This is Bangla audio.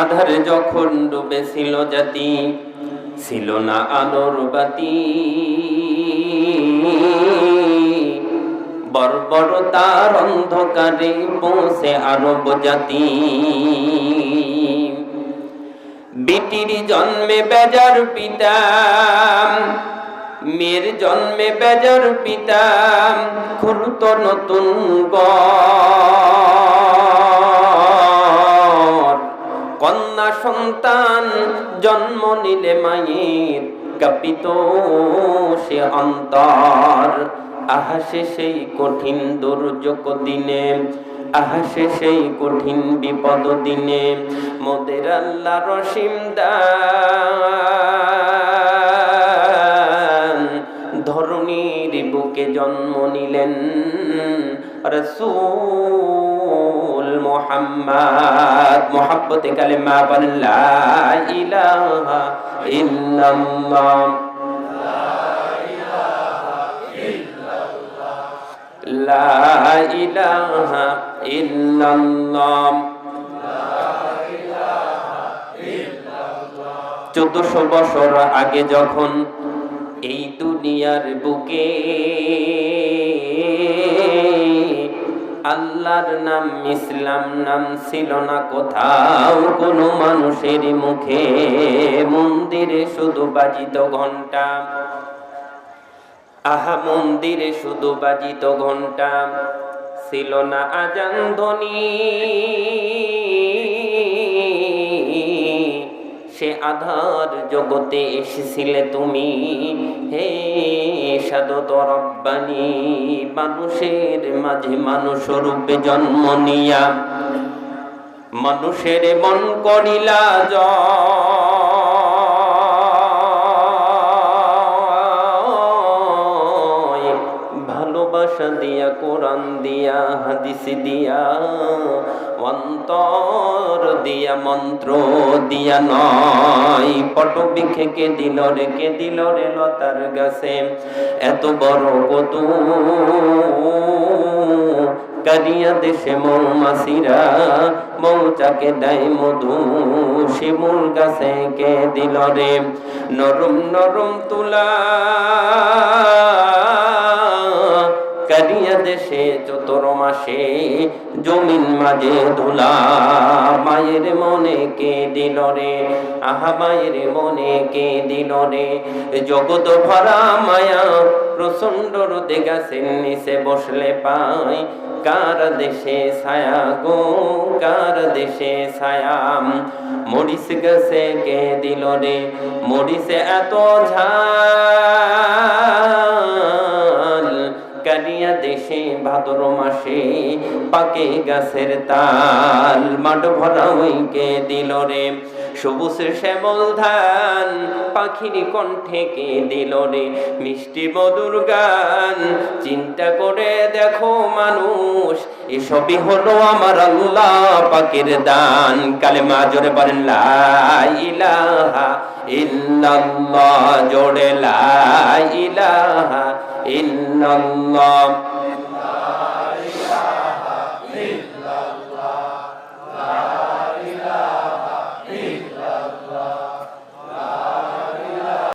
আধারে যখন ডুবেছিল জাতি, ছিল না আলোর বাতি। বর্বরতার অন্ধকারে পৌঁছে আরব জাতি। বিটির জন্মে বেজার পিতা, মেয়ের জন্মে বেজার পিতা খুলত নতুন গর কন্যা সন্তান জন্ম নিলে মায়ের কাপিত সে অন্তর। আহাসে সেই কঠিন দুর্যোগ দিনে আহাসে সেই কঠিন বিপদ দিনে। মোদের আল্লাহ রসিম ধরণীর বুকে জন্ম নিলেন রসুল। মোহাম্মদ, মোহাব্বতে কালেমা বলেন, লা ইলাহা ইল্লাল্লাহ। লা ইলাহা চোদ্দশো বছর আগে যখন এই দুনিয়ার বুকে আল্লাহর নাম ইসলাম নাম ছিল না কোথাও। কোনো মানুষের মুখে মন্দিরে শুধু বাজিত ঘণ্টা আহা, মন্দিরে শুধু বাজিত ঘণ্টা ছিল না আজান ধ্বনি। সে আধার জগতে এসেছিলে তুমি। হে সাদত রব্বানি, মানুষের মাঝে মানুষ রূপে জন্ম নিয়া। মানুষের মন করিলা জয়। দিয়া, কোরআন দিয়া, হাদিস দিয়া, অন্তর দিয়া, মন্ত্র দিয়া নয়। পটবিখে কে দিল রে, কে দিল রে লতার গাছে? এত বড় কত কারিয়া দেশে মৌমাসিরা মৌচাকে দেয় মধু। শিমুল গাছে কে দিল রে? নরম নরম তুলা কারিয়া দেশে চতুর মাসে জমিন মাঝে ধুলা। মায়ের মনে কে দিল রে? আহা, মায়ের মনে কে দিল রে? জগৎ ভরা মায়া প্রচণ্ড রোদে গাছের নিচে বসলে পাই। কার দেশে ছায়া গো? কার দেশে ছায়া? মরিস গাছে কে দিল রে? মরিসে এত ঝাল। দেশে ভাদর মাসে, পাকে গাছের তাল, মাঠ ভরা ওইকে দিল রে। সবুজ শ্যামল ধান পাখির কণ্ঠে কে দিল রে। মিষ্টি মধুর গান, চিন্তা করে দেখো মানুষ, এসবই হলো আমার আল্লাহ পাকের দান। কালে মা জোরে বলেন, লা ইলাহা ইল্লাল্লাহ, জোরে লা ইলাহা ইল্লাল্লাহ। Santa